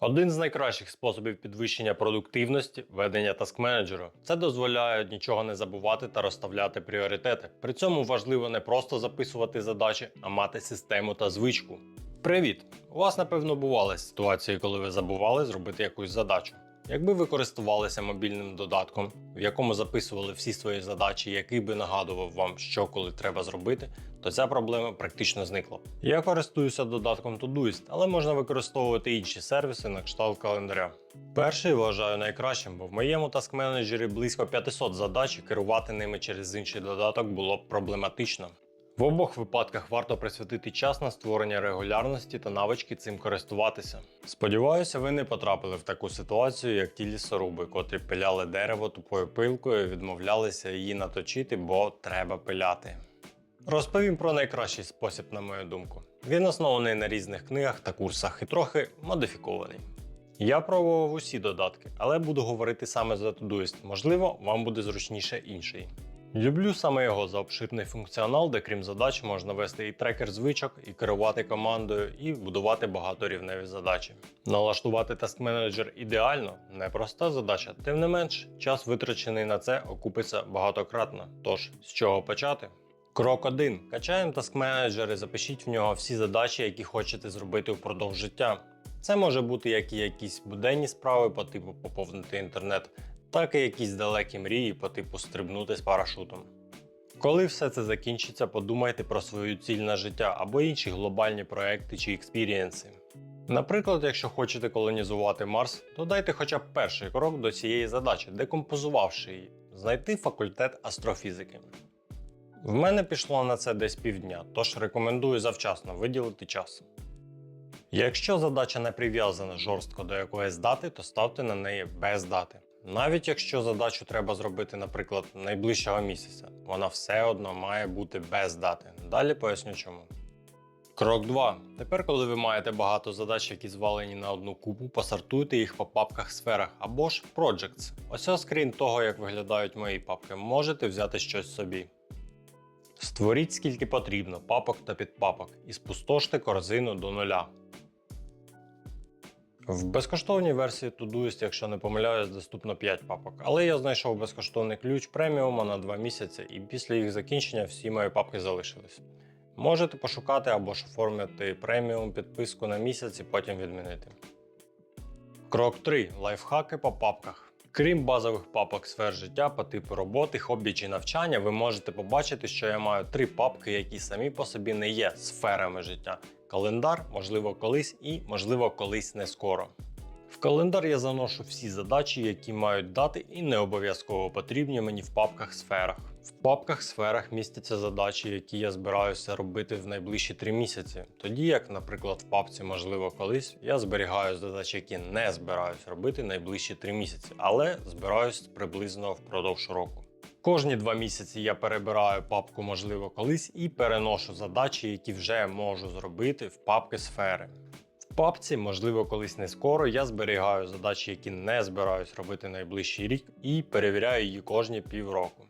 Один з найкращих способів підвищення продуктивності ведення таск-менеджеру. Це дозволяє нічого не забувати та розставляти пріоритети. При цьому важливо не просто записувати задачі, а мати систему та звичку. Привіт! У вас напевно бували ситуації, коли ви забували зробити якусь задачу. Якби ви користувалися мобільним додатком, в якому записували всі свої задачі, який би нагадував вам, що коли треба зробити, то ця проблема практично зникла. Я користуюся додатком Todoist, але можна використовувати інші сервіси на кшталт календаря. Перший вважаю найкращим, бо в моєму таск-менеджері близько 500 задач і керувати ними через інший додаток було б проблематично. В обох випадках варто присвятити час на створення регулярності та навички цим користуватися. Сподіваюся, ви не потрапили в таку ситуацію, як ті лісоруби, котрі пиляли дерево тупою пилкою відмовлялися її наточити, бо треба пиляти. Розповім про найкращий спосіб, на мою думку. Він оснований на різних книгах та курсах і трохи модифікований. Я пробував усі додатки, але буду говорити саме за Todoist. Можливо, вам буде зручніше інший. Люблю саме його за обширний функціонал, де крім задач можна вести і трекер звичок, і керувати командою, і будувати багаторівневі задачі. Налаштувати таsk менеджер ідеально непроста задача, тим не менш, час витрачений на це окупиться багатократно. Тож, з чого почати? Крок 1. Качаємо Task Manager і запишіть в нього всі задачі, які хочете зробити впродовж життя. Це може бути як і якісь буденні справи по типу поповнити інтернет, так і якісь далекі мрії по типу стрибнути з парашутом. Коли все це закінчиться, подумайте про свою ціль на життя або інші глобальні проекти чи експірієнси. Наприклад, якщо хочете колонізувати Марс, то дайте хоча б перший крок до цієї задачі, декомпозувавши її, знайти факультет астрофізики. В мене пішло на це десь півдня, тож рекомендую завчасно виділити час. Якщо задача не прив'язана жорстко до якоїсь дати, то ставте на неї без дати. Навіть якщо задачу треба зробити, наприклад, найближчого місяця, вона все одно має бути без дати. Далі поясню чому. Крок 2. Тепер, коли ви маєте багато задач, які звалені на одну купу, посортуйте їх по папках сферах або ж Projects. Ось ось скрін того, як виглядають мої папки. Можете взяти щось собі. Створіть скільки потрібно папок та підпапок і спустоште корзину до нуля. В безкоштовній версії Todoist, якщо не помиляюсь, доступно 5 папок. Але я знайшов безкоштовний ключ преміума на 2 місяці, і після їх закінчення всі мої папки залишились. Можете пошукати або ж оформити преміум підписку на місяць і потім відмінити. Крок 3. Лайфхаки по папках. Крім базових папок сфер життя по типу роботи, хобі чи навчання, ви можете побачити, що я маю три папки, які самі по собі не є сферами життя. Календар, можливо, колись і, можливо, колись не скоро. В календар я заношу всі задачі, які мають дати і не обов'язково потрібні мені в папках сферах. В папках сферах містяться задачі, які я збираюся робити в найближчі три місяці. Тоді як, наприклад, в папці можливо колись я зберігаю задачі, які не збираюсь робити найближчі три місяці, але збираюсь приблизно впродовж року. Кожні два місяці я перебираю папку можливо колись і переношу задачі, які вже можу зробити в папки сфери. В папці, можливо, колись не скоро, я зберігаю задачі, які не збираюсь робити найближчий рік, і перевіряю її кожні півроку.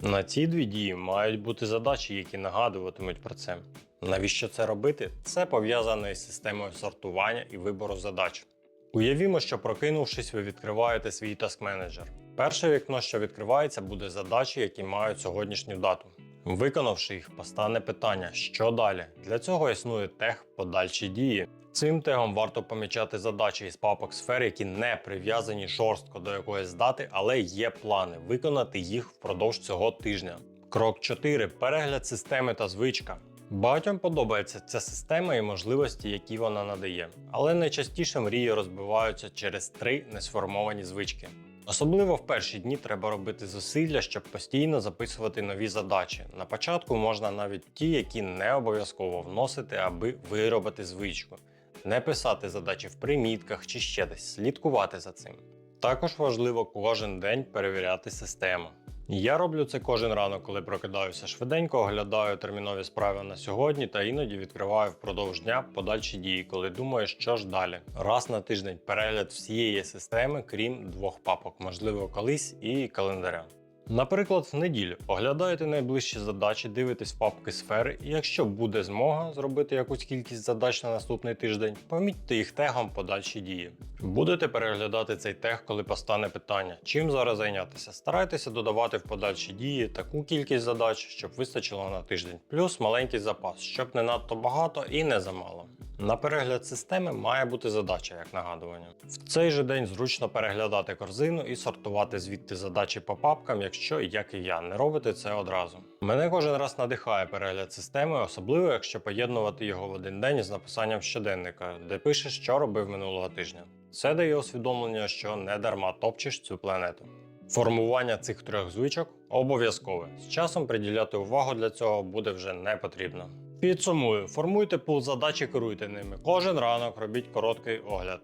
На ці дві дії мають бути задачі, які нагадуватимуть про це. Навіщо це робити? Це пов'язане із системою сортування і вибору задач. Уявімо, що прокинувшись, ви відкриваєте свій task менеджер. Перше вікно, що відкривається, буде задачі, які мають сьогоднішню дату. Виконавши їх, постане питання, що далі. Для цього існує тег подальші дії. Цим тегом варто помічати задачі із папок сфер, які не прив'язані жорстко до якоїсь дати, але є плани виконати їх впродовж цього тижня. Крок 4. Перегляд системи та звичка. Багатьом подобається ця система і можливості, які вона надає, але найчастіше мрії розбиваються через три несформовані звички. Особливо в перші дні треба робити зусилля, щоб постійно записувати нові задачі. На початку можна навіть ті, які не обов'язково вносити, аби виробити звичку. Не писати задачі в примітках чи ще десь, слідкувати за цим. Також важливо кожен день перевіряти систему. Я роблю це кожен ранок, коли прокидаюся швиденько, оглядаю термінові справи на сьогодні та іноді відкриваю впродовж дня подальші дії, коли думаю, що ж далі. Раз на тиждень перегляд всієї системи, крім двох папок, можливо, колись і календаря. Наприклад, в неділю оглядаєте найближчі задачі, дивитесь папки сфери, і якщо буде змога зробити якусь кількість задач на наступний тиждень, помітьте їх тегом подальші дії. Будете переглядати цей тег, коли постане питання, чим зараз зайнятися. Старайтеся додавати в подальші дії таку кількість задач, щоб вистачило на тиждень, плюс маленький запас, щоб не надто багато і не замало. На перегляд системи має бути задача як нагадування. В цей же день зручно переглядати корзину і сортувати звідти задачі по папкам, якщо, як і я, не робите це одразу. Мене кожен раз надихає перегляд системи, особливо якщо поєднувати його в один день з написанням щоденника, де пишеш, що робив минулого тижня. Це дає усвідомлення, що не дарма топчеш цю планету. Формування цих трьох звичок обов'язкове. З часом приділяти увагу для цього буде вже не потрібно. Підсумую, формуйте пул задач і керуйте ними. Кожен ранок робіть короткий огляд.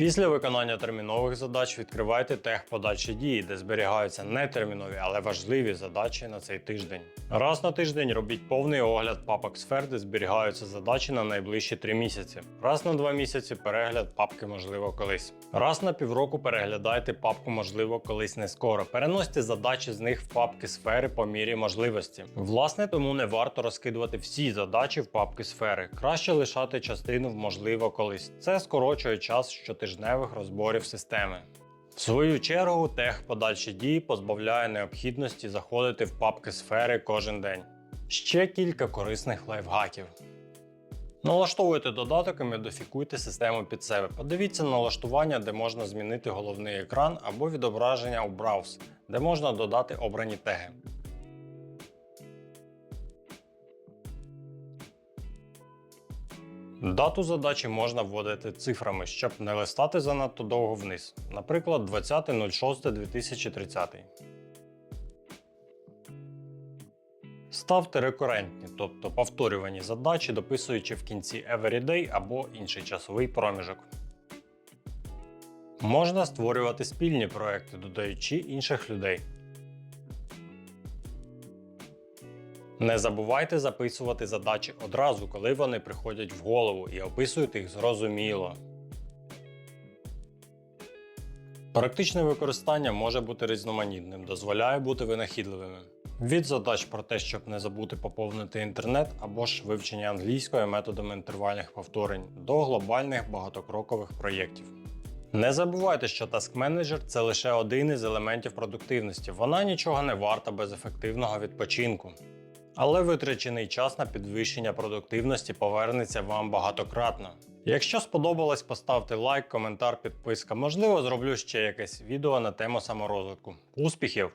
Після виконання термінових задач відкривайте тег подальші дії, де зберігаються не термінові, але важливі задачі на цей тиждень. Раз на тиждень робіть повний огляд папок сфер, де зберігаються задачі на найближчі 3 місяці. Раз на 2 місяці перегляд папки можливо колись. Раз на півроку переглядайте папку можливо колись не скоро. Переносьте задачі з них в папки сфери по мірі можливості. Власне, тому не варто розкидувати всі задачі в папки сфери. Краще лишати частину в можливо колись. Це скорочує час щотижневих розборів системи. В свою чергу, тег подальші дії позбавляє необхідності заходити в папки сфери кожен день. Ще кілька корисних лайфхаків. Налаштовуйте додаток і модифікуйте систему під себе. Подивіться налаштування, де можна змінити головний екран або відображення у Browse, де можна додати обрані теги. Дату задачі можна вводити цифрами, щоб не листати занадто довго вниз. Наприклад, 20.06.2030. Ставте рекурентні, тобто повторювані задачі, дописуючи в кінці Everyday або інший часовий проміжок. Можна створювати спільні проекти, додаючи інших людей. Не забувайте записувати задачі одразу, коли вони приходять в голову, і описуйте їх зрозуміло. Практичне використання може бути різноманітним, дозволяє бути винахідливими. Від задач про те, щоб не забути поповнити інтернет або ж вивчення англійської методами інтервальних повторень до глобальних багатокрокових проєктів. Не забувайте, що Task Manager – це лише один із елементів продуктивності. Вона нічого не варта без ефективного відпочинку. Але витрачений час на підвищення продуктивності повернеться вам багатократно. Якщо сподобалось, поставте лайк, коментар, підписка. Можливо, зроблю ще якесь відео на тему саморозвитку. Успіхів!